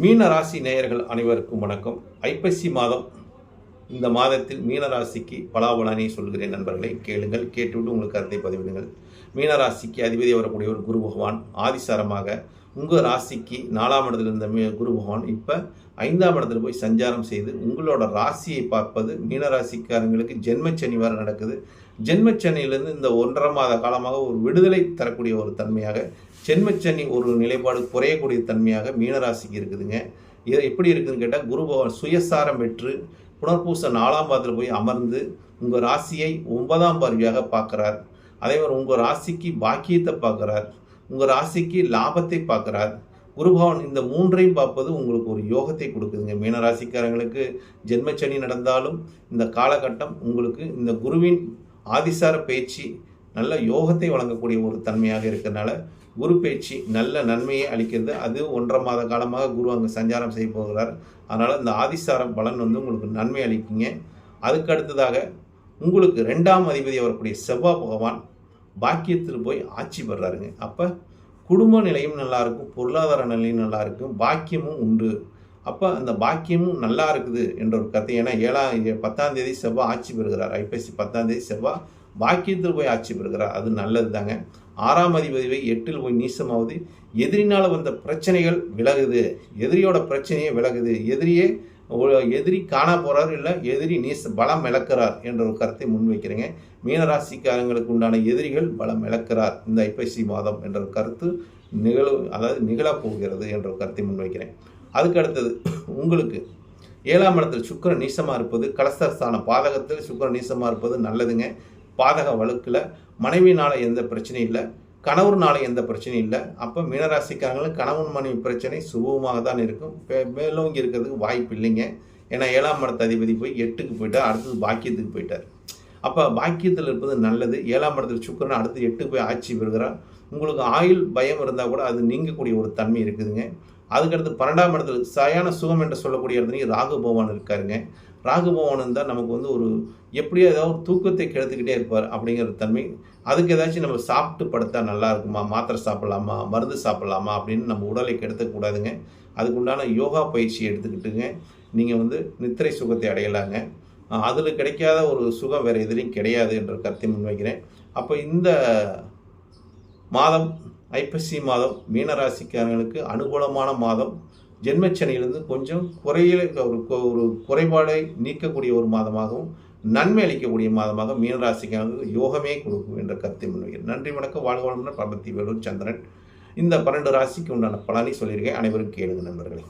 மீன ராசி நேயர்கள் அனைவருக்கும் வணக்கம். ஐப்பசி மாதம். இந்த மாதத்தில் மீனராசிக்கு பலாபலனை சொல்கிறேன் நண்பர்களை. கேளுங்கள் கேட்டுவிட்டு உங்களுக்கு கருத்தை பதிவிடுங்கள். மீனராசிக்கு அதிபதி வரக்கூடிய ஒரு குரு பகவான் ஆதிசாரமாக உங்கள் ராசிக்கு நாலாம் இடத்துல இருந்த மீ குரு பகவான் இப்போ ஐந்தாம் இடத்துல போய் சஞ்சாரம் செய்து உங்களோட ராசியை பார்ப்பது மீன ராசிக்காரங்களுக்கு ஜென்மச்சனி வர நடக்குது. ஜென்மச்சனியிலேருந்து இந்த ஒன்றரை மாத காலமாக ஒரு விடுதலை தரக்கூடிய ஒரு தன்மையாக ஜென்மச்சனி ஒரு நிலைப்பாடு குறையக்கூடிய தன்மையாக மீனராசிக்கு இருக்குதுங்க. இது எப்படி இருக்குதுன்னு கேட்டால் குரு பகவான் சுயசாரம் பெற்று புனர்பூச நாலாம் பாதத்தில் போய் அமர்ந்து உங்கள் ராசியை ஒன்பதாம் பார்வையாக பார்க்குறார். அதே மாதிரி உங்கள் ராசிக்கு பாக்கியத்தை பார்க்குறார். உங்கள் ராசிக்கு லாபத்தை பார்க்குறாரு. குருபவன் இந்த மூன்றையும் பார்ப்பது உங்களுக்கு ஒரு யோகத்தை கொடுக்குதுங்க. மீனராசிக்காரங்களுக்கு ஜென்மச்சனி நடந்தாலும் இந்த காலகட்டம் உங்களுக்கு இந்த குருவின் ஆதிசார பேச்சு நல்ல யோகத்தை வழங்கக்கூடிய ஒரு தன்மையாக இருக்கிறதுனால குரு பேச்சு நல்ல நன்மையை அளிக்கிறது. அது ஒன்றரை மாத காலமாக குரு அங்கே சஞ்சாரம் செய்ய போகிறார். அதனால் இந்த ஆதிசாரம் பலன் வந்து உங்களுக்கு நன்மை அளிக்குங்க. அதுக்கு அடுத்ததாக உங்களுக்கு ரெண்டாம் அதிபதி வரக்கூடிய செவ்வாய் பகவான் பாக்கியத்தில் போய் ஆட்சி பெறாருங்க. அப்போ குடும்ப நிலையும் நல்லா இருக்கும் பொருளாதார நிலையும் நல்லா இருக்கும் பாக்கியமும் உண்டு. அப்போ அந்த பாக்கியமும் நல்லா இருக்குது என்ற ஒரு கதை ஏன்னா ஏழாம் பத்தாம் தேதி செவ்வாய் ஆட்சி பெறுகிறார். ஐப்பசி பத்தாம் தேதி செவ்வாய் பாக்கியத்தில் போய் ஆட்சி பெறுகிறார். அது நல்லது தாங்க ஆறாம் அதிபதிவை எட்டில் போய் நீசமாவது எதிரினால் வந்த பிரச்சனைகள் விலகுது. எதிரியோட பிரச்சனையே விலகுது. எதிரியே எதிரி காணா போகிறார் இல்லை எதிரி நீச பலம் இழக்கிறார் என்ற ஒரு கருத்தை முன்வைக்கிறேங்க. மீனராசிக்காரங்களுக்கு உண்டான எதிரிகள் பலம் இழக்கிறார். இந்த ஐப்பசி மாதம் என்ற ஒரு கருத்து நிகழ் அதாவது நிகழப்போகிறது என்ற ஒரு கருத்தை முன்வைக்கிறேன். அதுக்கு அடுத்தது உங்களுக்கு ஏழாம் இடத்தில் சுக்கரன் நீசமாக இருப்பது கலஸ்தரஸ்தான பாதகத்தில் சுக்கரன் நீசமாக இருப்பது நல்லதுங்க. பாதக வழக்கில் மனைவினால் எந்த பிரச்சனையும் இல்லை. கணவர்னால எந்த பிரச்சனையும் இல்லை. அப்போ மீனராசிக்காரங்களும் கணவன் மனைவி பிரச்சனை சுபமாக தான் இருக்கும். மேலோங்கி இருக்கிறதுக்கு வாய்ப்பு இல்லைங்க. ஏன்னா ஏழாம் இடத்த அதிபதி போய் எட்டுக்கு போயிட்டார் அடுத்தது பாக்கியத்துக்கு போயிட்டார். அப்போ பாக்கியத்தில் இருப்பது நல்லது. ஏழாம் இடத்துல சுக்கரன் அடுத்து எட்டுக்கு போய் ஆட்சி பெறுகிறார். உங்களுக்கு ஆயுள் பயம் இருந்தால் கூட அது நீங்கக்கூடிய ஒரு தன்மை இருக்குதுங்க. அதுக்கடுத்து பன்னெண்டாம் இடத்துல சரியான சுகம் என்று சொல்லக்கூடிய இடத்துல ராகு பகவான் இருக்காருங்க. ராகு பகவான் இருந்தால் நமக்கு வந்து ஒரு எப்படியோ ஏதாவது ஒரு தூக்கத்தை கெடுத்துக்கிட்டே இருப்பார் அப்படிங்கிற தன்மை. அதுக்கு ஏதாச்சும் நம்ம சாப்பிட்டு படுத்தா நல்லா இருக்குமா? மாத்திரை சாப்பிட்லாமா? மருந்து சாப்பிட்லாமா? அப்படின்னு நம்ம உடலை கெடுத்தக்கூடாதுங்க அதுக்குண்டான யோகா பயிற்சி எடுத்துக்கிட்டுங்க. நீங்கள் வந்து நித்திரை சுகத்தை அடையலாங்க. அதில் கிடைக்காத ஒரு சுகம் வேறு எதுலேயும் கிடையாது என்ற கருத்தை முன்வைக்கிறேன். அப்போ இந்த மாதம் ஐப்பசி மாதம் மீனராசிக்காரர்களுக்கு அனுகூலமான மாதம். ஜென்மச்சனையிலிருந்து கொஞ்சம் குறையில் ஒரு ஒரு குறைபாடை நீக்கக்கூடிய ஒரு மாதமாகவும் நன்மை அளிக்கக்கூடிய மாதமாக மீனராசிக்காரர்களுக்கு யோகமே கொடுக்கும் என்ற கருத்தை முன்வைக்கிறேன் நன்றி வணக்கம் வாழ்க வளமுடன் பரமத்தி வேலூர் சந்திரன். இந்த பன்னெண்டு ராசிக்கு உண்டான பலனை சொல்லியிருக்கேன். அனைவரும் கேளுங்க நண்பர்களே.